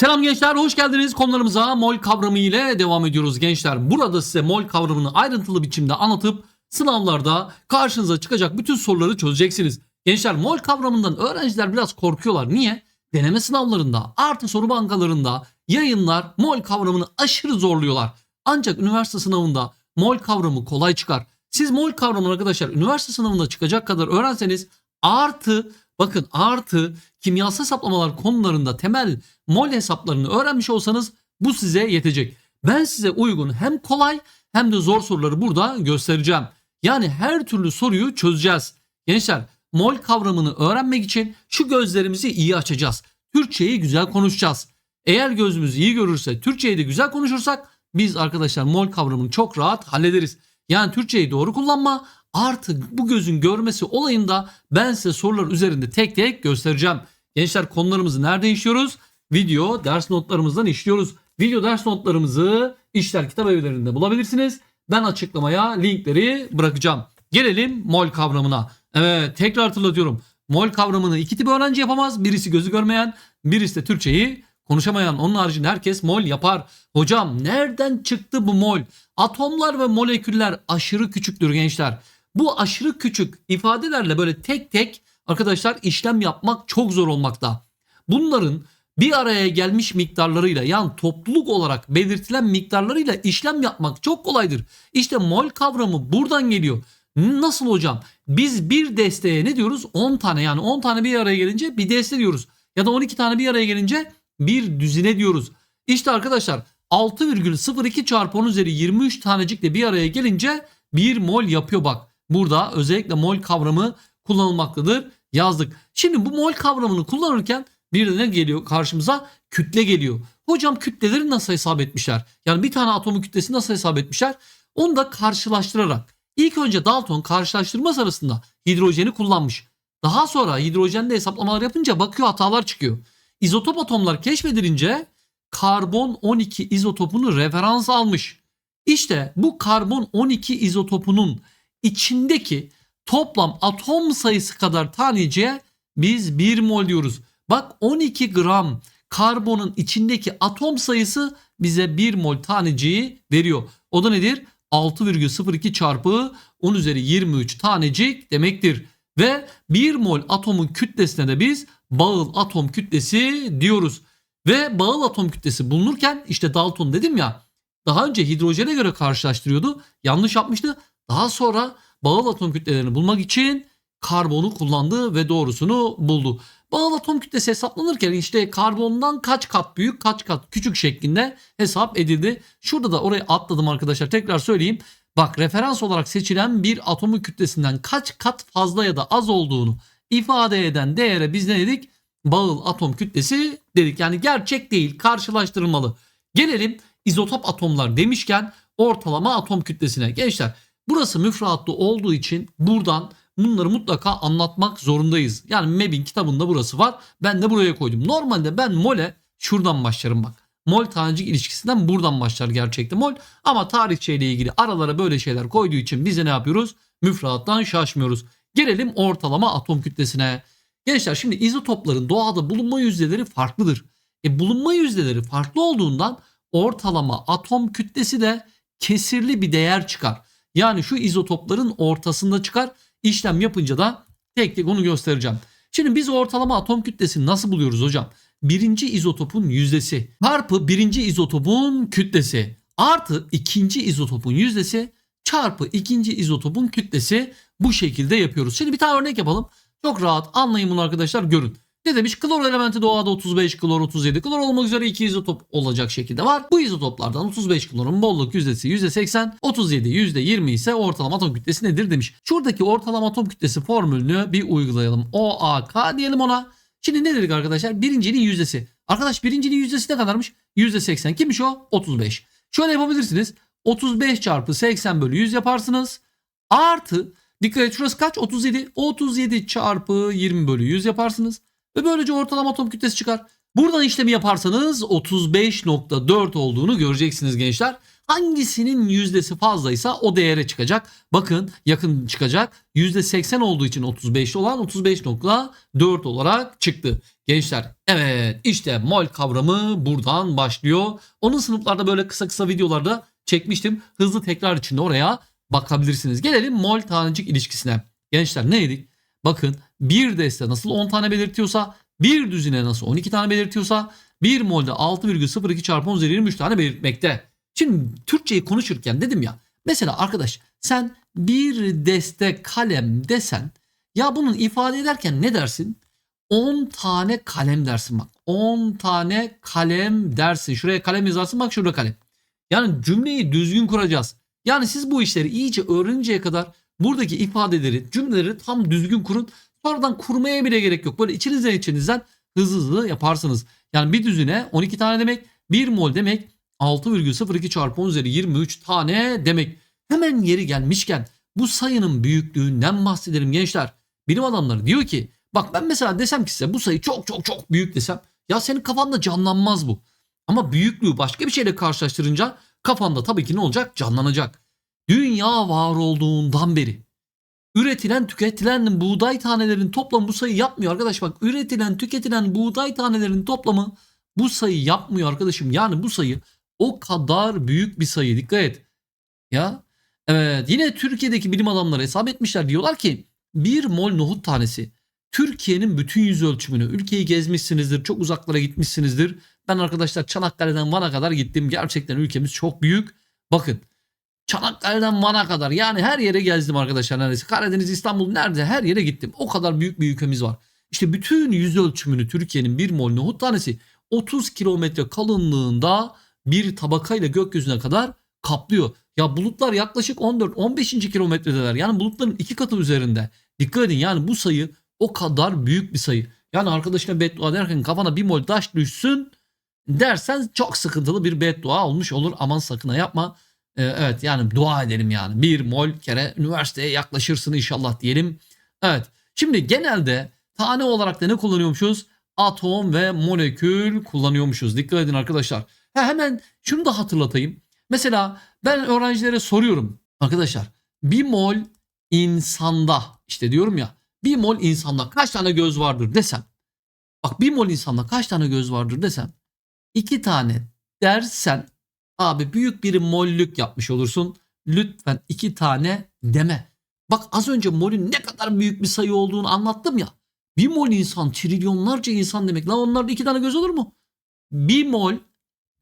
Selam gençler, hoş geldiniz. Konularımıza mol kavramı ile devam ediyoruz gençler. Burada size mol kavramını ayrıntılı biçimde anlatıp sınavlarda karşınıza çıkacak bütün soruları çözeceksiniz. Gençler mol kavramından öğrenciler biraz korkuyorlar. Niye? Deneme sınavlarında, artı soru bankalarında yayınlar mol kavramını aşırı zorluyorlar. Ancak üniversite sınavında mol kavramı kolay çıkar. Siz mol kavramını arkadaşlar üniversite sınavında çıkacak kadar öğrenseniz artı bakın artı kimyasal hesaplamalar konularında temel mol hesaplarını öğrenmiş olsanız bu size yetecek. Ben size uygun hem kolay hem de zor soruları burada göstereceğim. Yani her türlü soruyu çözeceğiz. Gençler mol kavramını öğrenmek için şu gözlerimizi iyi açacağız. Türkçeyi güzel konuşacağız. Eğer gözümüz iyi görürse, Türkçeyi de güzel konuşursak biz arkadaşlar mol kavramını çok rahat hallederiz. Yani Türkçeyi doğru kullanma artık bu gözün görmesi olayında ben size sorular üzerinde tek tek göstereceğim. Gençler konularımızı nerede işliyoruz? Video ders notlarımızdan işliyoruz. Video ders notlarımızı işler kitap evlerinde bulabilirsiniz. Ben açıklamaya linkleri bırakacağım. Gelelim mol kavramına. Evet tekrar hatırlatıyorum. Mol kavramını iki tip öğrenci yapamaz. Birisi gözü görmeyen, birisi de Türkçeyi konuşamayan. Onun haricinde herkes mol yapar. Hocam nereden çıktı bu mol? Atomlar ve moleküller aşırı küçüktür gençler. Bu aşırı küçük ifadelerle böyle tek tek arkadaşlar işlem yapmak çok zor olmakta. Bunların bir araya gelmiş miktarlarıyla yani topluluk olarak belirtilen miktarlarıyla işlem yapmak çok kolaydır. İşte mol kavramı buradan geliyor. Nasıl hocam? Biz bir desteğe ne diyoruz? 10 tane yani 10 tane bir araya gelince bir deste diyoruz. Ya da 12 tane bir araya gelince bir düzine diyoruz. İşte arkadaşlar 6,02 çarpı 10 üzeri 23 tanecikle bir araya gelince 1 mol yapıyor bak. Burada özellikle mol kavramı kullanılmaktadır yazdık. Şimdi bu mol kavramını kullanırken bir de ne geliyor karşımıza? Kütle geliyor. Hocam kütleleri nasıl hesap etmişler? Yani bir tane atomun kütlesi nasıl hesap etmişler? Onu da karşılaştırarak. İlk önce Dalton karşılaştırma sırasında hidrojeni kullanmış. Daha sonra hidrojende hesaplamalar yapınca bakıyor hatalar çıkıyor. İzotop atomlar keşfedilince karbon 12 izotopunu referans almış. İşte bu karbon 12 izotopunun içindeki toplam atom sayısı kadar taneciğe biz 1 mol diyoruz. Bak 12 gram karbonun içindeki atom sayısı bize 1 mol taneciği veriyor. O da nedir? 6,02 çarpı 10 üzeri 23 tanecik demektir. Ve 1 mol atomun kütlesine de biz bağıl atom kütlesi diyoruz. Ve bağıl atom kütlesi bulunurken işte Dalton dedim ya daha önce hidrojene göre karşılaştırıyordu. Yanlış yapmıştı. Daha sonra bağıl atom kütlelerini bulmak için karbonu kullandı ve doğrusunu buldu. Bağıl atom kütlesi hesaplanırken işte karbondan kaç kat büyük kaç kat küçük şeklinde hesap edildi. Şurada da oraya atladım arkadaşlar tekrar söyleyeyim. Bak referans olarak seçilen bir atomun kütlesinden kaç kat fazla ya da az olduğunu ifade eden değere biz ne dedik? Bağıl atom kütlesi dedik. Yani gerçek değil karşılaştırılmalı. Gelelim izotop atomlar demişken ortalama atom kütlesine. Gençler burası müfredatta olduğu için buradan bunları mutlaka anlatmak zorundayız. Yani MEB'in kitabında burası var. Ben de buraya koydum. Normalde ben mole şuradan başlarım bak. Mol tanecik ilişkisinden buradan başlar gerçekte mol. Ama tarihçeyle ilgili aralara böyle şeyler koyduğu için biz de ne yapıyoruz? Müfredattan şaşmıyoruz. Gelelim ortalama atom kütlesine. Gençler şimdi izotopların doğada bulunma yüzdeleri farklıdır. E bulunma yüzdeleri farklı olduğundan ortalama atom kütlesi de kesirli bir değer çıkar. Yani şu izotopların ortasında çıkar. İşlem yapınca da tek tek onu göstereceğim. Şimdi biz ortalama atom kütlesini nasıl buluyoruz hocam? Birinci izotopun yüzdesi çarpı birinci izotopun kütlesi artı ikinci izotopun yüzdesi çarpı ikinci izotopun kütlesi bu şekilde yapıyoruz. Şimdi bir tane örnek yapalım. Çok rahat anlayın bunu arkadaşlar görün. Ne demiş? Klor elementi doğada 35, klor 37. Klor olmak üzere iki izotop olacak şekilde var. Bu izotoplardan 35 klorun bolluk yüzdesi %80, 37 %20 ise ortalama atom kütlesi nedir demiş. Şuradaki ortalama atom kütlesi formülünü bir uygulayalım. OAK diyelim ona. Şimdi ne dedik arkadaşlar? Birincinin yüzdesi. Arkadaş birincinin yüzdesi ne kadarmış? %80. Kimmiş o? 35. Şöyle yapabilirsiniz. 35 çarpı 80 bölü 100 yaparsınız. Artı dikkat et şurası kaç? 37. 37 çarpı 20 bölü 100 yaparsınız. Ve böylece ortalama atom kütlesi çıkar. Buradan işlemi yaparsanız 35.4 olduğunu göreceksiniz gençler. Hangisinin yüzdesi fazlaysa o değere çıkacak. Bakın yakın çıkacak. %80 olduğu için 35 olan 35.4 olarak çıktı. Gençler evet işte mol kavramı buradan başlıyor. Onun sınıflarda böyle kısa kısa videolarda çekmiştim. Hızlı tekrar içinde oraya bakabilirsiniz. Gelelim mol tanecik ilişkisine. Gençler neydi? Bakın bir deste nasıl 10 tane belirtiyorsa bir düzine nasıl 12 tane belirtiyorsa bir molde 6,02 çarpı 10 üzeri 23 tane belirtmekte. Şimdi Türkçeyi konuşurken dedim ya mesela arkadaş sen bir deste kalem desen ya bunun ifade ederken ne dersin? 10 tane kalem dersin bak. 10 tane kalem dersin. Şuraya kalem yazarsın bak şurada kalem. Yani cümleyi düzgün kuracağız. Yani siz bu işleri iyice öğreninceye kadar buradaki ifadeleri, cümleleri tam düzgün kurun. Sonradan kurmaya bile gerek yok. Böyle içinizden içinizden hızlı hızlı yaparsınız. Yani bir düzine 12 tane demek, 1 mol demek 6,02 çarpı 10 üzeri 23 tane demek. Hemen yeri gelmişken bu sayının büyüklüğünden bahsedelim gençler. Bilim adamları diyor ki bak ben mesela desem ki size bu sayı çok çok çok büyük desem ya senin kafanda canlanmaz bu. Ama büyüklüğü başka bir şeyle karşılaştırınca kafanda tabii ki ne olacak? Canlanacak. Dünya var olduğundan beri. Üretilen tüketilen buğday tanelerinin toplamı bu sayı yapmıyor arkadaş. Bak üretilen tüketilen buğday tanelerinin toplamı bu sayı yapmıyor arkadaşım. Yani bu sayı o kadar büyük bir sayı. Dikkat et. Ya evet yine Türkiye'deki bilim adamları hesap etmişler. Diyorlar ki bir mol nohut tanesi Türkiye'nin bütün yüz ölçümünü ülkeyi gezmişsinizdir çok uzaklara gitmişsinizdir. Ben arkadaşlar Çanakkale'den Van'a kadar gittim. Gerçekten ülkemiz çok büyük. Bakın Çanakkale'den Van'a kadar yani her yere gezdim arkadaşlar neredeyse. Karadeniz, İstanbul nerede her yere gittim. O kadar büyük bir ülkemiz var. İşte bütün yüz ölçümünü Türkiye'nin bir mol nohut tanesi 30 kilometre kalınlığında bir tabakayla gökyüzüne kadar kaplıyor. Ya bulutlar yaklaşık 14-15. kilometredeler. Yani bulutların iki katı üzerinde. Dikkat edin yani bu sayı o kadar büyük bir sayı. Yani arkadaşına beddua derken kafana bir mol taş düşsün dersen çok sıkıntılı bir beddua olmuş olur. Aman sakın yapma. Ee, evet yani dua edelim yani. Bir mol kere üniversiteye yaklaşırsın inşallah diyelim. Evet şimdi genelde tane olarak da ne kullanıyormuşuz? Atom ve molekül kullanıyormuşuz. Dikkat edin arkadaşlar. Ha, hemen şunu da hatırlatayım. Mesela ben öğrencilere soruyorum. Arkadaşlar bir mol insanda işte diyorum ya bir mol insanda kaç tane göz vardır desem. Bak bir mol insanda kaç tane göz vardır desem. iki tane dersen Abi büyük bir mollük yapmış olursun. Lütfen iki tane deme. Bak az önce molün ne kadar büyük bir sayı olduğunu anlattım ya. Bir mol insan trilyonlarca insan demek. Lan onlarda iki tane göz olur mu? Bir mol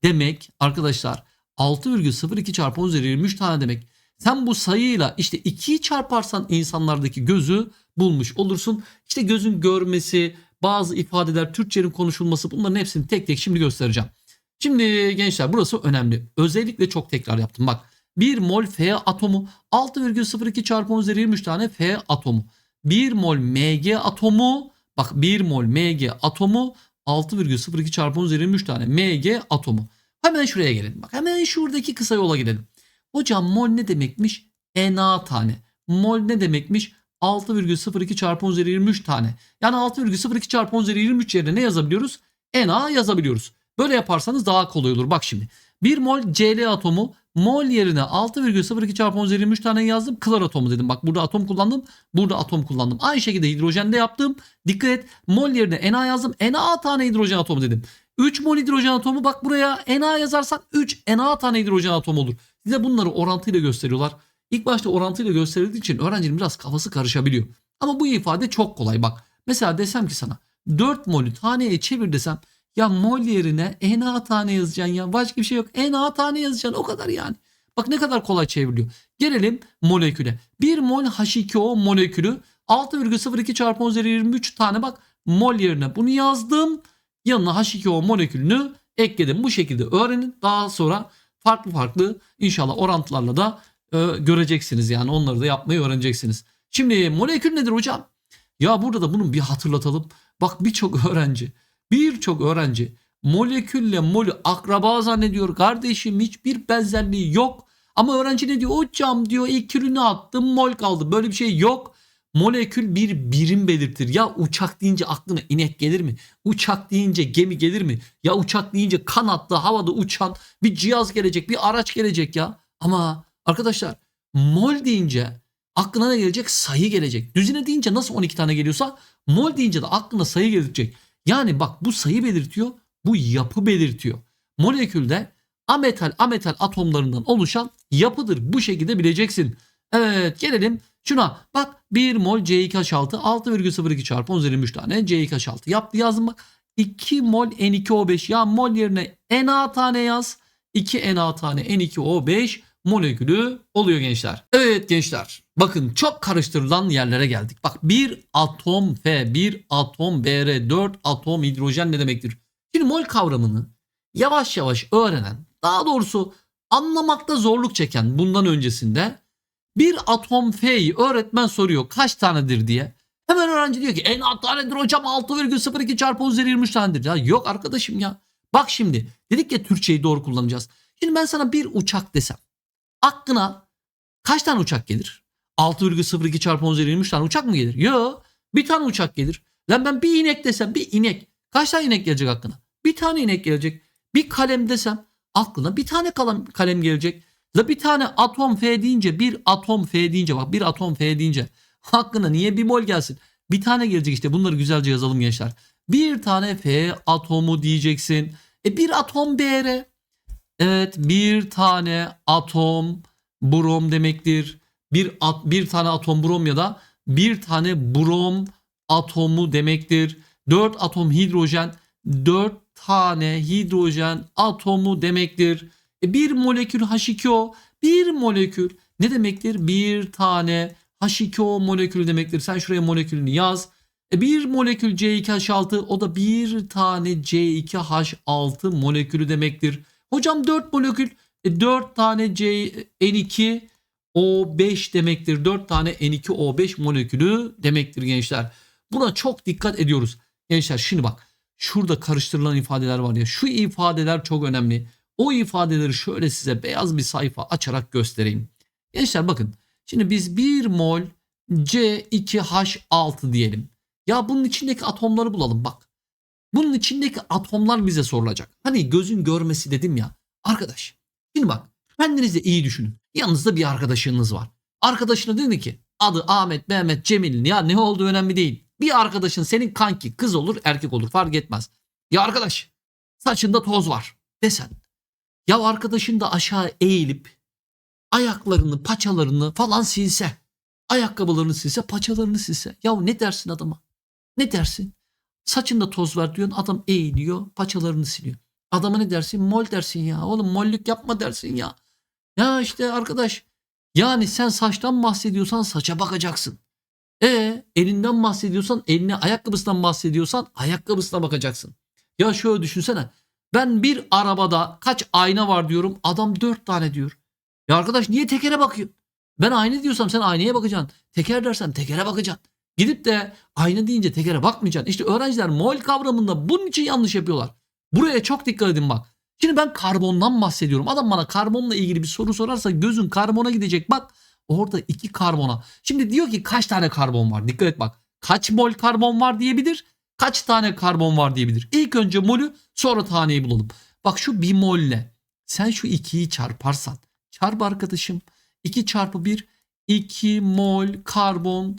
demek arkadaşlar 6,02 çarpı 10 üzeri 23 tane demek. Sen bu sayıyla işte 2'yi çarparsan insanlardaki gözü bulmuş olursun. İşte gözün görmesi, bazı ifadeler, Türkçenin konuşulması bunların hepsini tek tek şimdi göstereceğim. Şimdi gençler burası önemli. Özellikle çok tekrar yaptım. Bak 1 mol F atomu 6,02 çarpı 10 üzeri 23 tane F atomu. 1 mol Mg atomu bak 1 mol Mg atomu 6,02 çarpı 10 üzeri 23 tane Mg atomu. Hemen şuraya gelelim. Bak hemen şuradaki kısa yola gidelim. Hocam mol ne demekmiş? Na tane. Mol ne demekmiş? 6,02 çarpı 10 üzeri 23 tane. Yani 6,02 çarpı 10 üzeri 23 yerine ne yazabiliyoruz? Na yazabiliyoruz. Böyle yaparsanız daha kolay olur. Bak şimdi. 1 mol Cl atomu mol yerine 6,02 çarpı 10 üzeri 23 tane yazdım. Klor atomu dedim. Bak burada atom kullandım. Burada atom kullandım. Aynı şekilde hidrojende yaptım. Dikkat et. Mol yerine Na yazdım. Na tane hidrojen atomu dedim. 3 mol hidrojen atomu bak buraya Na yazarsan 3 Na tane hidrojen atomu olur. Size bunları orantıyla gösteriyorlar. İlk başta orantıyla gösterildiği için öğrencinin biraz kafası karışabiliyor. Ama bu ifade çok kolay bak. Mesela desem ki sana 4 molü taneye çevir desem ya mol yerine Na tane yazacaksın ya. Başka bir şey yok. Na tane yazacaksın o kadar yani. Bak ne kadar kolay çevriliyor. Gelelim moleküle. 1 mol H2O molekülü 6,02 çarpı 10 üzeri 23 tane bak mol yerine bunu yazdım. Yanına H2O molekülünü ekledim. Bu şekilde öğrenin. Daha sonra farklı farklı inşallah orantılarla da e, göreceksiniz. Yani onları da yapmayı öğreneceksiniz. Şimdi molekül nedir hocam? Ya burada da bunu bir hatırlatalım. Bak birçok öğrenci Birçok öğrenci molekülle molü akraba zannediyor. Kardeşim hiçbir benzerliği yok. Ama öğrenci ne diyor? Hocam diyor ilk külünü attım mol kaldı. Böyle bir şey yok. Molekül bir birim belirtir. Ya uçak deyince aklına inek gelir mi? Uçak deyince gemi gelir mi? Ya uçak deyince kanatlı havada uçan bir cihaz gelecek, bir araç gelecek ya. Ama arkadaşlar mol deyince aklına ne gelecek? Sayı gelecek. Düzine deyince nasıl 12 tane geliyorsa mol deyince de aklına sayı gelecek. Yani bak bu sayı belirtiyor, bu yapı belirtiyor. Molekülde ametal ametal atomlarından oluşan yapıdır. Bu şekilde bileceksin. Evet gelelim şuna. Bak 1 mol C2H6 6,02 çarpı 10 üzeri 23 tane C2H6 yaptı yazdım bak. 2 mol N2O5 ya mol yerine Na tane yaz. 2 Na tane N2O5 molekülü oluyor gençler. Evet gençler bakın çok karıştırılan yerlere geldik. Bak bir atom F, bir atom Br, 4 atom hidrojen ne demektir? Şimdi mol kavramını yavaş yavaş öğrenen, daha doğrusu anlamakta zorluk çeken bundan öncesinde bir atom F'yi öğretmen soruyor kaç tanedir diye. Hemen öğrenci diyor ki en alt tanedir hocam 6,02 çarpı 10 üzeri 23 tanedir. Ya yok arkadaşım ya. Bak şimdi dedik ya Türkçeyi doğru kullanacağız. Şimdi ben sana bir uçak desem aklına kaç tane uçak gelir? 6,02 çarpı 10 üzeri 23 tane uçak mı gelir? Yok bir tane uçak gelir. Lan ben bir inek desem bir inek. Kaç tane inek gelecek aklına? Bir tane inek gelecek. Bir kalem desem aklına bir tane kalem, kalem gelecek. La bir tane atom F deyince bir atom F deyince bak bir atom F deyince hakkına niye bir mol gelsin? Bir tane gelecek işte bunları güzelce yazalım gençler. Bir tane F atomu diyeceksin. E bir atom Br. Evet bir tane atom brom demektir. Bir, at, bir tane atom brom ya da bir tane brom atomu demektir. Dört atom hidrojen dört tane hidrojen atomu demektir. E bir molekül H2O bir molekül ne demektir? Bir tane H2O molekülü demektir. Sen şuraya molekülünü yaz. E bir molekül C2H6 o da bir tane C2H6 molekülü demektir. Hocam 4 molekül e 4 tane C N2 O5 demektir. 4 tane N2O5 molekülü demektir gençler. Buna çok dikkat ediyoruz. Gençler şimdi bak şurada karıştırılan ifadeler var ya şu ifadeler çok önemli. O ifadeleri şöyle size beyaz bir sayfa açarak göstereyim. Gençler bakın şimdi biz 1 mol C2H6 diyelim. Ya bunun içindeki atomları bulalım bak. Bunun içindeki atomlar bize sorulacak. Hani gözün görmesi dedim ya. Arkadaş şimdi bak kendinize iyi düşünün. Yanınızda bir arkadaşınız var. Arkadaşına dedi ki adı Ahmet, Mehmet, Cemil ya ne olduğu önemli değil. Bir arkadaşın senin kanki kız olur erkek olur fark etmez. Ya arkadaş saçında toz var desen. Ya arkadaşın da aşağı eğilip ayaklarını paçalarını falan silse. Ayakkabılarını silse paçalarını silse. Ya ne dersin adama? Ne dersin? Saçında toz var diyorsun adam eğiliyor paçalarını siliyor. Adama ne dersin? Mol dersin ya. Oğlum mollük yapma dersin ya. Ya işte arkadaş yani sen saçtan bahsediyorsan saça bakacaksın. E elinden bahsediyorsan eline ayakkabısından bahsediyorsan ayakkabısına bakacaksın. Ya şöyle düşünsene. Ben bir arabada kaç ayna var diyorum. Adam dört tane diyor. Ya arkadaş niye tekere bakıyorsun? Ben ayna diyorsam sen aynaya bakacaksın. Teker dersen tekere bakacaksın. Gidip de ayna deyince tekere bakmayacaksın. İşte öğrenciler mol kavramında bunun için yanlış yapıyorlar. Buraya çok dikkat edin bak. Şimdi ben karbondan bahsediyorum. Adam bana karbonla ilgili bir soru sorarsa gözün karbona gidecek. Bak orada iki karbona. Şimdi diyor ki kaç tane karbon var? Dikkat et bak. Kaç mol karbon var diyebilir. Kaç tane karbon var diyebilir. İlk önce molü sonra taneyi bulalım. Bak şu bir molle sen şu 2'yi çarparsan. Çarp arkadaşım. 2 çarpı 1 2 mol karbon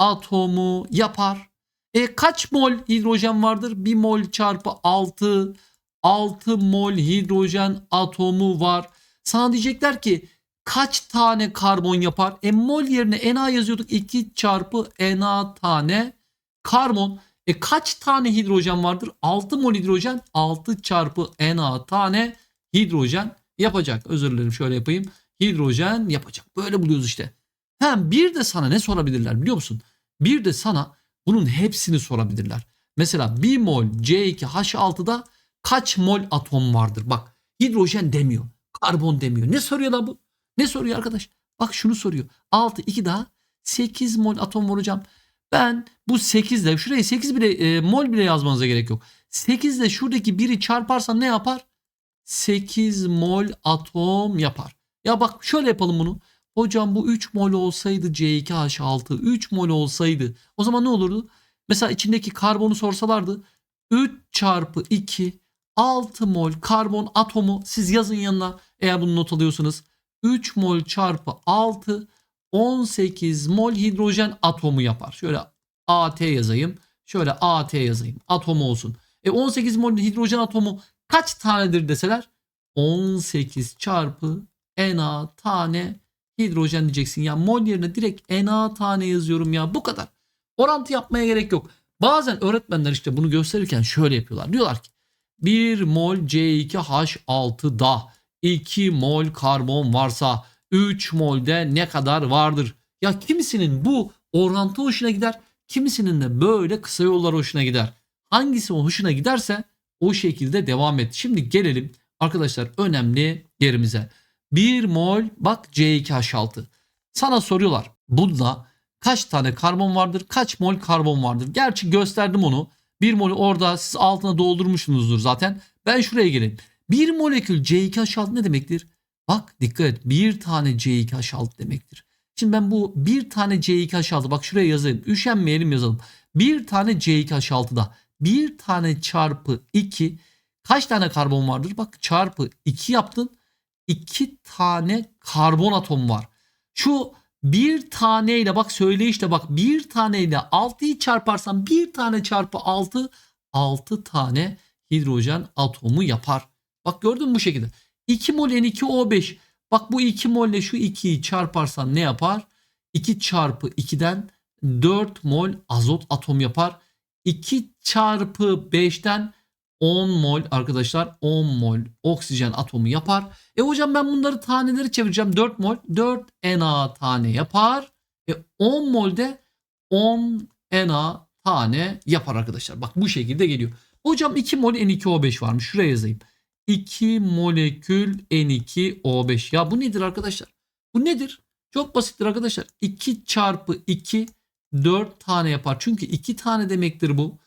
atomu yapar. E kaç mol hidrojen vardır? 1 mol çarpı 6 6 mol hidrojen atomu var. Sana diyecekler ki kaç tane karbon yapar? E mol yerine Na yazıyorduk. 2 çarpı Na tane karbon. E kaç tane hidrojen vardır? 6 mol hidrojen 6 çarpı Na tane hidrojen yapacak. Özür dilerim şöyle yapayım. Hidrojen yapacak. Böyle buluyoruz işte. Hem bir de sana ne sorabilirler biliyor musun? Bir de sana bunun hepsini sorabilirler. Mesela 1 mol C2H6'da kaç mol atom vardır? Bak hidrojen demiyor. Karbon demiyor. Ne soruyor lan bu? Ne soruyor arkadaş? Bak şunu soruyor. 6 2 daha 8 mol atom var hocam. Ben bu 8 ile şuraya 8 bile e, mol bile yazmanıza gerek yok. 8 ile şuradaki biri çarparsan ne yapar? 8 mol atom yapar. Ya bak şöyle yapalım bunu. Hocam bu 3 mol olsaydı C2H6 3 mol olsaydı o zaman ne olurdu? Mesela içindeki karbonu sorsalardı 3 çarpı 2 6 mol karbon atomu siz yazın yanına eğer bunu not alıyorsanız 3 mol çarpı 6 18 mol hidrojen atomu yapar. Şöyle AT yazayım. Şöyle AT yazayım. Atom olsun. E 18 mol hidrojen atomu kaç tanedir deseler 18 çarpı Na tane hidrojen diyeceksin. Ya mol yerine direkt Na tane yazıyorum ya bu kadar. Orantı yapmaya gerek yok. Bazen öğretmenler işte bunu gösterirken şöyle yapıyorlar. Diyorlar ki 1 mol C2H6'da 2 mol karbon varsa 3 molde ne kadar vardır? Ya kimisinin bu orantı hoşuna gider, kimisinin de böyle kısa yollar hoşuna gider. Hangisi hoşuna giderse o şekilde devam et. Şimdi gelelim arkadaşlar önemli yerimize. 1 mol bak C2H6. Sana soruyorlar. Bunda kaç tane karbon vardır? Kaç mol karbon vardır? Gerçi gösterdim onu. 1 mol orada siz altına doldurmuşsunuzdur zaten. Ben şuraya geleyim. 1 molekül C2H6 ne demektir? Bak dikkat et. Bir tane C2H6 demektir. Şimdi ben bu bir tane C2H6 bak şuraya yazayım. Üşenmeyelim yazalım. Bir tane C2H6'da bir tane çarpı 2 kaç tane karbon vardır? Bak çarpı 2 yaptın. 2 tane karbon atom var. Şu bir taneyle bak söyle işte bak bir taneyle 6'yı çarparsan bir tane çarpı 6 6 tane hidrojen atomu yapar. Bak gördün mü bu şekilde. 2 mol N2O5. Bak bu 2 mol ile şu 2'yi çarparsan ne yapar? 2 çarpı 2'den 4 mol azot atom yapar. 2 çarpı 5'ten 10 mol arkadaşlar 10 mol oksijen atomu yapar. E hocam ben bunları taneleri çevireceğim. 4 mol 4 Na tane yapar. E 10 molde 10 Na tane yapar arkadaşlar. Bak bu şekilde geliyor. Hocam 2 mol N2O5 varmış. Şuraya yazayım. 2 molekül N2O5. Ya bu nedir arkadaşlar? Bu nedir? Çok basittir arkadaşlar. 2 çarpı 2 4 tane yapar. Çünkü 2 tane demektir bu.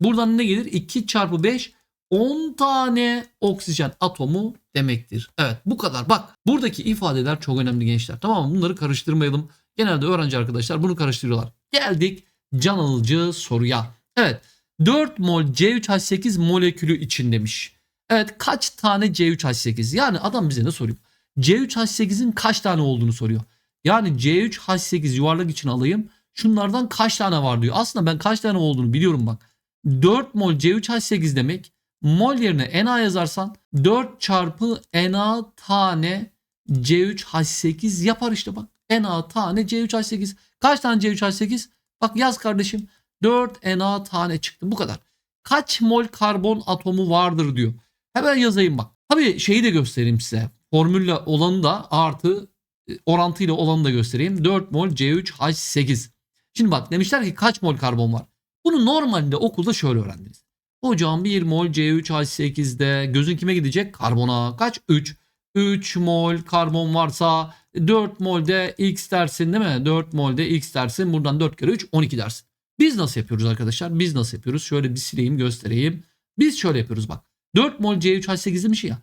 Buradan ne gelir? 2 çarpı 5 10 tane oksijen atomu demektir. Evet bu kadar. Bak buradaki ifadeler çok önemli gençler. Tamam mı? Bunları karıştırmayalım. Genelde öğrenci arkadaşlar bunu karıştırıyorlar. Geldik can alıcı soruya. Evet 4 mol C3H8 molekülü için demiş. Evet kaç tane C3H8? Yani adam bize ne soruyor? C3H8'in kaç tane olduğunu soruyor. Yani C3H8 yuvarlak için alayım. Şunlardan kaç tane var diyor. Aslında ben kaç tane olduğunu biliyorum bak. 4 mol C3H8 demek. Mol yerine Na yazarsan 4 çarpı Na tane C3H8 yapar işte bak. Na tane C3H8. Kaç tane C3H8? Bak yaz kardeşim. 4 Na tane çıktı bu kadar. Kaç mol karbon atomu vardır diyor. Hemen yazayım bak. Tabii şeyi de göstereyim size. Formülle olanı da artı e, orantıyla olanı da göstereyim. 4 mol C3H8. Şimdi bak demişler ki kaç mol karbon var? Bunu normalde okulda şöyle öğrendiniz. Hocam 1 mol C3H8'de gözün kime gidecek? Karbona. Kaç? 3. 3 mol karbon varsa 4 molde X dersin değil mi? 4 molde X dersin. Buradan 4 kere 3 12 dersin. Biz nasıl yapıyoruz arkadaşlar? Biz nasıl yapıyoruz? Şöyle bir sileyim göstereyim. Biz şöyle yapıyoruz bak. 4 mol C3H8 demiş ya.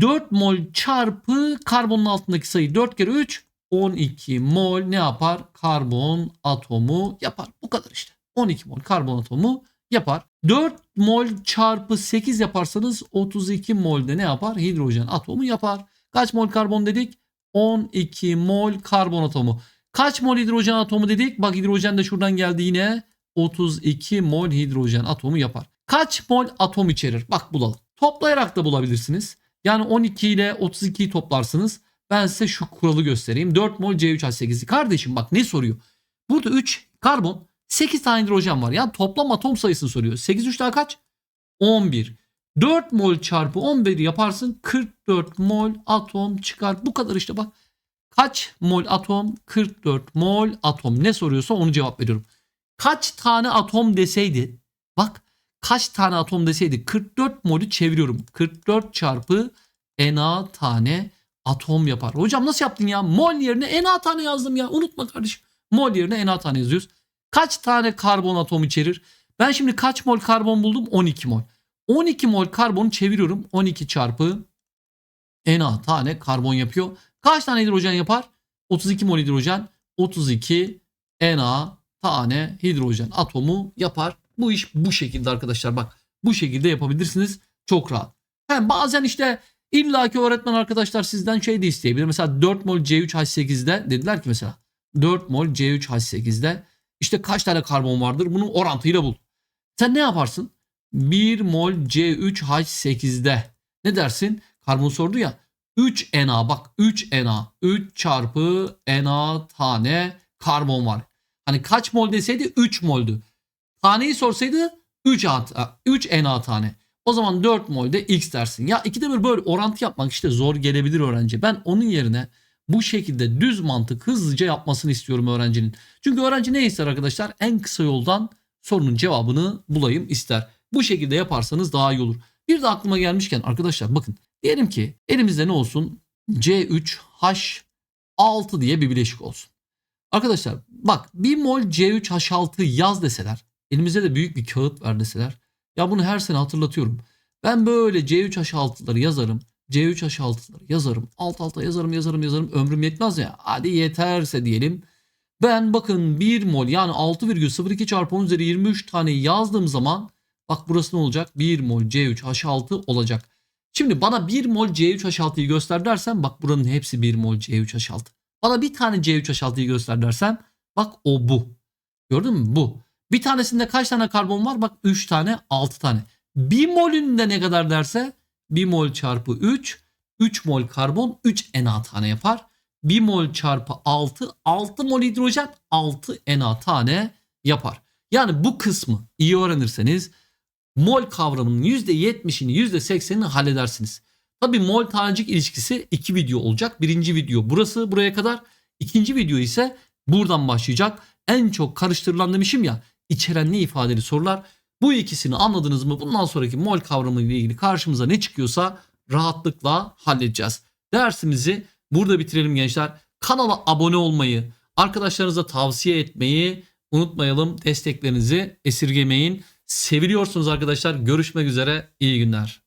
4 mol çarpı karbonun altındaki sayı 4 kere 3 12 mol ne yapar? Karbon atomu yapar. Bu kadar işte. 12 mol karbon atomu yapar. 4 mol çarpı 8 yaparsanız 32 molde ne yapar? Hidrojen atomu yapar. Kaç mol karbon dedik? 12 mol karbon atomu. Kaç mol hidrojen atomu dedik? Bak hidrojen de şuradan geldi yine. 32 mol hidrojen atomu yapar. Kaç mol atom içerir? Bak bulalım. Toplayarak da bulabilirsiniz. Yani 12 ile 32'yi toplarsınız. Ben size şu kuralı göstereyim. 4 mol C3H8'i. Kardeşim bak ne soruyor? Burada 3 karbon 8 tane hidrojen var. Yani toplam atom sayısını soruyor. 8 3 daha kaç? 11. 4 mol çarpı 11 yaparsın 44 mol atom çıkar. Bu kadar işte bak. Kaç mol atom? 44 mol atom. Ne soruyorsa onu cevap veriyorum. Kaç tane atom deseydi bak kaç tane atom deseydi 44 molü çeviriyorum. 44 çarpı Na tane atom yapar. Hocam nasıl yaptın ya? Mol yerine Na tane yazdım ya. Unutma kardeşim. Mol yerine Na tane yazıyoruz. Kaç tane karbon atom içerir? Ben şimdi kaç mol karbon buldum? 12 mol. 12 mol karbonu çeviriyorum. 12 çarpı Na tane karbon yapıyor. Kaç tane hidrojen yapar? 32 mol hidrojen. 32 Na tane hidrojen atomu yapar. Bu iş bu şekilde arkadaşlar bak. Bu şekilde yapabilirsiniz. Çok rahat. Hem bazen işte illaki öğretmen arkadaşlar sizden şey de isteyebilir. Mesela 4 mol C3H8'de dediler ki mesela 4 mol C3H8'de işte kaç tane karbon vardır? Bunun orantıyla bul. Sen ne yaparsın? 1 mol C3H8'de ne dersin? Karbon sordu ya. 3 Na bak 3 Na 3 çarpı Na tane karbon var. Hani kaç mol deseydi 3 moldü. Taneyi sorsaydı 3 A, 3 Na tane. O zaman 4 molde X dersin. Ya ikide bir böyle orantı yapmak işte zor gelebilir öğrenci. Ben onun yerine bu şekilde düz mantık hızlıca yapmasını istiyorum öğrencinin. Çünkü öğrenci ne ister arkadaşlar? En kısa yoldan sorunun cevabını bulayım ister. Bu şekilde yaparsanız daha iyi olur. Bir de aklıma gelmişken arkadaşlar bakın. Diyelim ki elimizde ne olsun? C3H6 diye bir bileşik olsun. Arkadaşlar bak 1 mol C3H6 yaz deseler. Elimizde de büyük bir kağıt ver deseler. Ya bunu her sene hatırlatıyorum. Ben böyle C3H6'ları yazarım. C3H6'ları yazarım. Alt alta yazarım yazarım yazarım. Ömrüm yetmez ya. Hadi yeterse diyelim. Ben bakın 1 mol yani 6,02 çarpı 10 üzeri 23 tane yazdığım zaman bak burası ne olacak? 1 mol C3H6 olacak. Şimdi bana 1 mol C3H6'yı göster dersen bak buranın hepsi 1 mol C3H6. Bana bir tane C3H6'yı göster dersen bak o bu. Gördün mü? Bu. Bir tanesinde kaç tane karbon var? Bak 3 tane 6 tane. 1 molünde ne kadar derse 1 mol çarpı 3 3 mol karbon 3 Na tane yapar. 1 mol çarpı 6 6 mol hidrojen 6 Na tane yapar. Yani bu kısmı iyi öğrenirseniz mol kavramının %70'ini %80'ini halledersiniz. Tabi mol tanecik ilişkisi iki video olacak. Birinci video burası buraya kadar. İkinci video ise buradan başlayacak. En çok karıştırılan demişim ya içeren ifadeli sorular. Bu ikisini anladınız mı? Bundan sonraki mol kavramı ile ilgili karşımıza ne çıkıyorsa rahatlıkla halledeceğiz. Dersimizi burada bitirelim gençler. Kanala abone olmayı, arkadaşlarınıza tavsiye etmeyi unutmayalım. Desteklerinizi esirgemeyin. Seviliyorsunuz arkadaşlar. Görüşmek üzere. İyi günler.